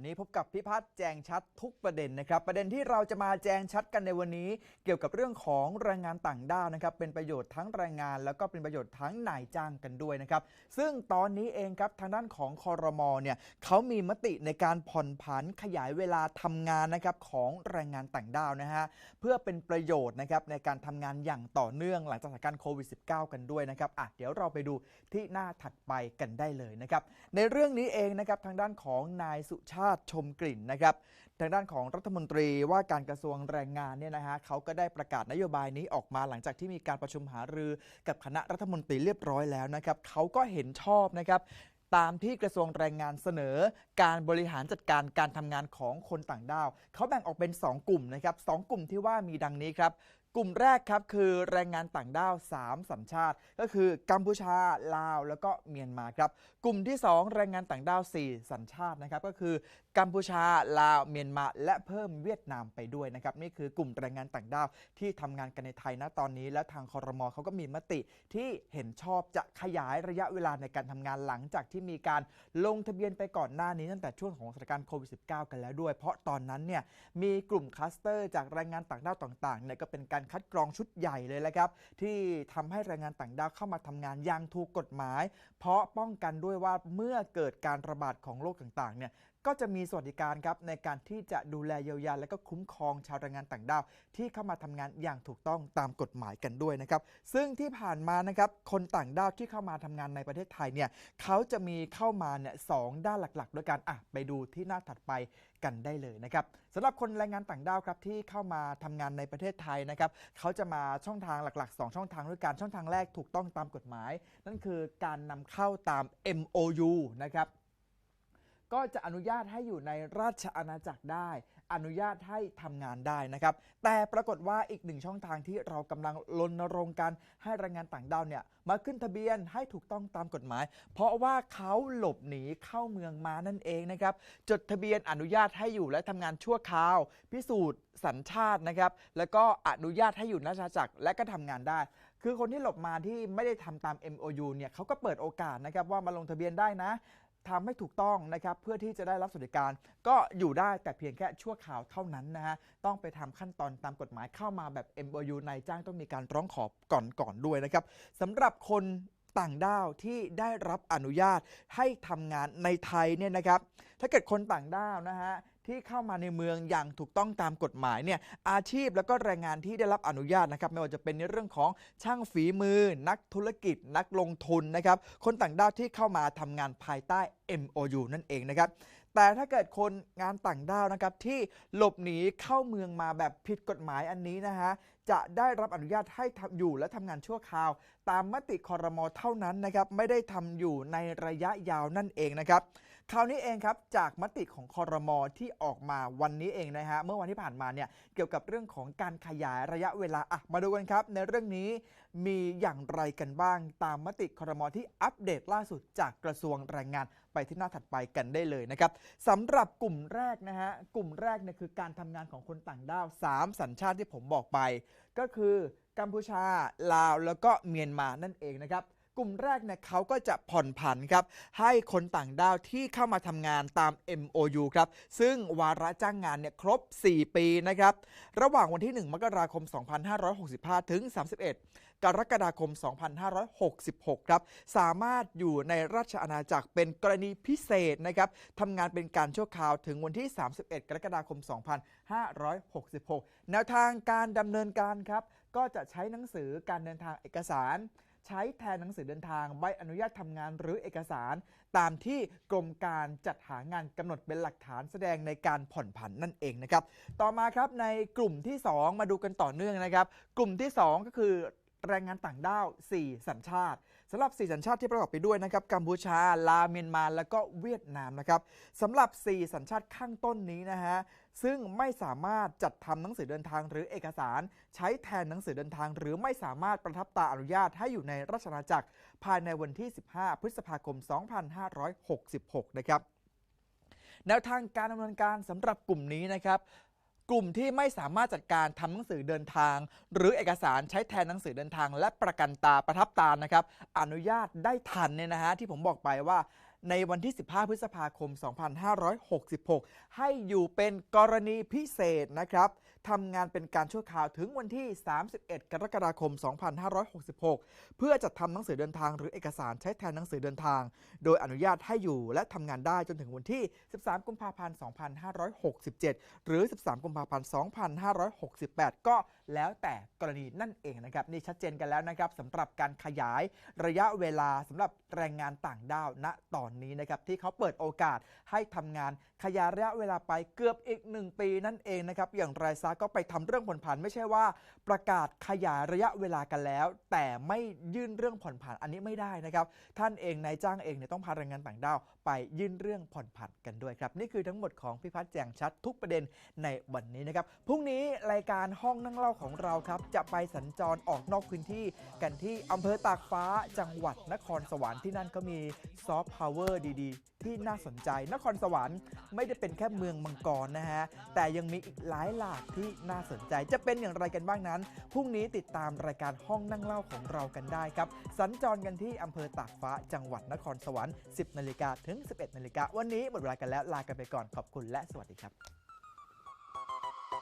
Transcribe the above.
วันนี้พบกับพิพัฒน์แจงชัดทุกประเด็นนะครับ ประเด็นที่เราจะมาแจงชัดกันในวันนี้ เกี่ยวกับเรื่องของแรงงานต่างด้าวนะครับ เป็นประโยชน์ทั้งแรงงาน แล้วก็เป็นประโยชน์ทั้งนายจ้างกันด้วยนะครับ ซึ่งตอนนี้เองครับทางด้านของคอรมอเนี่ยเขามีมติในการผ่อนผันขยายเวลาทำงานนะครับของแรงงานต่างด้าวนะฮะเพื่อเป็นประโยชน์นะครับในการทำงานอย่างต่อเนื่องหลังจากสถานการณ์โควิด -19 กันด้วยนะครับอะเดี๋ยวเราไปดูที่หน้าถัดไปกันได้เลยนะครับในเรื่องนี้เองนะครับทางด้านของนายสุชาติชมกลิ่นนะครับ ทางด้านของรัฐมนตรีว่าการกระทรวงแรงงานเนี่ยนะฮะเขาก็ได้ประกาศนโยบายนี้ออกมาหลังจากที่มีการประชุมหารือกับคณะรัฐมนตรีเรียบร้อยแล้วนะครับเขาก็เห็นชอบนะครับตามที่กระทรวงแรงงานเสนอการบริหารจัดการการทำงานของคนต่างด้าว เขาแบ่งออกเป็น 2 กลุ่มนะครับสองกลุ่มที่ว่ามีดังนี้ครับกลุ่มแรกครับคือแรงงานต่างด้าว 3 สัญชาติ ก็คือกัมพูชาลาว แล้วก็เมียนมาครับกลุ่มที่ 2 แรงงานต่างด้าว 4 สัญชาตินะครับก็คือกัมพูชาลาวเมียนมา และเพิ่มเวียดนามไปด้วยนะครับนี่คือกลุ่มแรงงานต่างด้าวที่ทำงานกันในไทยณตอนนี้ และทางคอรมอเขาก็มีมติที่เห็นชอบจะขยายระยะเวลาในการทำงานหลังจากที่มีการลงทะเบียนไปก่อนหน้านี้ตั้งแต่ช่วงของสถานการณ์โควิด -19 กันแล้วด้วย เพราะตอนนั้นเนี่ยมีกลุ่มคลัสเตอร์จากแรงงานต่างด้าวต่างๆเนี่ยก็เป็นการคัดกรองชุดใหญ่เลยแหละครับ ที่ทำให้แรงงานต่างด้าวเข้ามาทำงานอย่างถูกกฎหมาย เพราะป้องกันด้วยว่าเมื่อเกิดการระบาดของโรคต่างๆเนี่ย ก็จะมีสวัสดิการครับในการที่จะดูแลเยียวยาและก็คุ้มครองชาวแรงงานต่างด้าว ที่เข้ามาทำงานอย่างถูกต้องตามกฎหมายกันด้วยนะครับ ซึ่งที่ผ่านมานะครับคนต่างด้าวที่เข้ามาทำงานในประเทศไทยเนี่ยเขาจะมีเข้ามาเนี่ยสองด้านหลักๆ ด้วยกันอะไปดูที่หน้าถัดไปกันได้เลยนะครับสำหรับคนแรงงานต่างด้าวครับที่เข้ามาทำงานในประเทศไทยนะครับเขาจะมาช่องทางหลัก ๆ 2 ช่องทางด้วยกันช่องทางแรกถูกต้องตามกฎหมาย นั่นคือการนำเข้าตาม MOU นะครับ ก็จะอนุญาตให้อยู่ในราชอาณาจักรได้ อนุญาตให้ทำงานได้นะครับ แต่ปรากฏว่าอีกหนึ่งช่องทางที่เรากำลังรณรงค์กันให้แรงงานต่างด้าวเนี่ยมาขึ้นทะเบียนให้ถูกต้องตามกฎหมาย เพราะว่าเขาหลบหนีเข้าเมืองมานั่นเองนะครับ จดทะเบียนอนุญาตให้อยู่และทำงานชั่วคราว พิสูจน์สัญชาตินะครับ แล้วก็อนุญาตให้อยู่ในราชอาณาจักรและก็ทำงานได้คือคนที่หลบมาที่ไม่ได้ทำตาม MOU เนี่ยเขาก็เปิดโอกาสนะครับว่ามาลงทะเบียนได้นะ ทำให้ถูกต้องนะครับเพื่อที่จะได้รับสวัสดิการ ก็อยู่ได้แต่เพียงแค่ชั่วข่าวเท่านั้นนะฮะต้องไปทำขั้นตอนตามกฎหมายเข้ามาแบบ MOU นายจ้างต้องมีการร้องขอก่อนก่อนด้วยนะครับสำหรับคน ต่างด้าวที่ได้รับอนุญาตให้ทำงานในไทยเนี่ยนะครับ ถ้าเกิดคนต่างด้าวนะฮะที่เข้ามาในเมืองอย่างถูกต้องตามกฎหมายเนี่ยอาชีพแล้วก็แรงงานที่ได้รับอนุญาตนะครับไม่ว่าจะเป็นในเรื่องของช่างฝีมือ นักธุรกิจ นักลงทุนนะครับคนต่างด้าวที่เข้ามาทำงานภายใต้ MOU นั่นเองนะครับ แต่ถ้าเกิดคนงานต่างด้าวนะครับที่หลบหนีเข้าเมืองมาแบบผิดกฎหมายอันนี้นะฮะจะได้รับอนุญาตให้ทำอยู่และทำงานชั่วคราว ตามมติคอรมอเท่านั้นนะครับไม่ได้ทำอยู่ในระยะยาวนั่นเองนะครับ คราวนี้เองครับจากมติของคอรมอที่ออกมาวันนี้เองนะฮะเมื่อวันที่ผ่านมาเนี่ยเกี่ยวกับเรื่องของการขยายระยะเวลาอะมาดูกันครับ ในเรื่องนี้มีอย่างไรกันบ้างตามมติคอรมอที่อัปเดตล่าสุดจากกระทรวงแรงงานไปที่หน้าถัดไปกันได้เลยนะครับสำหรับกลุ่มแรกนะฮะกลุ่มแรกเนี่ยคือการทำงานของคนต่างด้าว 3 สัญชาติที่ผมบอกไป ก็คือกัมพูชาลาวแล้วก็เมียนมานั่นเองนะครับ กลุ่มแรกเนี่ยเขาก็จะผ่อนผันครับให้คนต่างด้าวที่เข้ามาทำงานตาม MOU ครับซึ่งวาระจ้างงานเนี่ยครบ 4 ปีนะครับระหว่างวันที่ 1 มกราคม 2565 ถึง 31กรกฎาคม 2566 ครับ สามารถอยู่ในราชอาณาจักรเป็นกรณีพิเศษนะครับ ทำงานเป็นการชั่วคราวถึงวันที่ 31 กรกฎาคม 2566 แนวทางการดำเนินการครับ ก็จะใช้หนังสือการเดินทางเอกสาร ใช้แทนหนังสือเดินทางใบอนุญาตทำงานหรือเอกสาร ตามที่กรมการจัดหางานกำหนดเป็นหลักฐานแสดงในการผ่อนผันนั่นเองนะครับ ต่อมาครับในกลุ่มที่ 2 มาดูกันต่อเนื่องนะครับ กลุ่มที่ 2 ก็คือแรงงานต่างด้าว 4 สัญชาติ สำหรับ 4 สัญชาติที่ประกอบไปด้วยนะครับกัมพูชา ลาวเมียนมาแล้วก็เวียดนามนะครับสำหรับ 4 สัญชาติข้างต้นนี้นะฮะซึ่งไม่สามารถจัดทำหนังสือเดินทางหรือเอกสาร ใช้แทนหนังสือเดินทาง หรือไม่สามารถประทับตราอนุญาตให้อยู่ในราชอาณาจักร ภายในวันที่ 15 พฤษภาคม 2566 นะครับแนวทางการดำเนินการสำหรับกลุ่มนี้นะครับ กลุ่มที่ไม่สามารถจัดการทำหนังสือเดินทาง หรือเอกสารใช้แทนหนังสือเดินทาง และประกันตาประทับตานะครับ อนุญาตได้ทันเนี่ยนะฮะที่ผมบอกไปว่า ในวันที่ 15 พฤษภาคม 2566 ให้อยู่เป็นกรณีพิเศษนะครับทำงานเป็นการชั่วคราวถึงวันที่ 31 กรกฎาคม 2566 เพื่อจัดทำหนังสือเดินทางหรือเอกสารใช้แทนหนังสือเดินทาง โดยอนุญาตให้อยู่และทำงานได้จนถึงวันที่ 13 กุมภาพันธ์ 2567 หรือ 13 กุมภาพันธ์ 2568 ก็แล้วแต่กรณีนั่นเองนะครับ นี่ชัดเจนกันแล้วนะครับสำหรับการขยายระยะเวลาสำหรับแรงงานต่างด้าวณตอนนี้นะครับที่เขาเปิดโอกาสให้ทำงานขยายระยะเวลาไปเกือบอีก 1 ปีนั่นเองนะครับอย่างไรซะก็ไปทำเรื่องผ่อนผันไม่ใช่ว่า ประกาศขยายระยะเวลากันแล้ว แต่ไม่ยื่นเรื่องผ่อนผันอันนี้ไม่ได้นะครับท่านเองนายจ้างเองเนี่ยต้องพาแรงงานต่างด้าวไปยื่นเรื่องผ่อนผันกันด้วยครับนี่คือทั้งหมดของพิพัฒน์แจงชัดทุกประเด็นในวันนี้นะครับพรุ่งนี้รายการห้องนั่งเล่าของเราครับจะไปสัญจรออกนอกพื้นที่กันที่อำเภอตากฟ้าจังหวัดนครสวรรค์ที่นั่นก็มีซอฟต์พาวเวอร์ดี ๆ ที่น่าสนใจ นครสวรรค์ไม่ได้เป็นแค่เมืองมังกรนะฮะ แต่ยังมีอีกหลายหลากที่น่าสนใจ จะเป็นอย่างไรกันบ้างนั้น พรุ่งนี้ติดตามรายการห้องนั่งเล่าของเรากันได้ครับ สัญจรกันที่อำเภอตากฟ้าจังหวัดนครสวรรค์ 10 นาฬิกาถึง 11 นาฬิกา วันนี้หมดเวลากันแล้วลากันไปก่อน ขอบคุณและสวัสดีครับ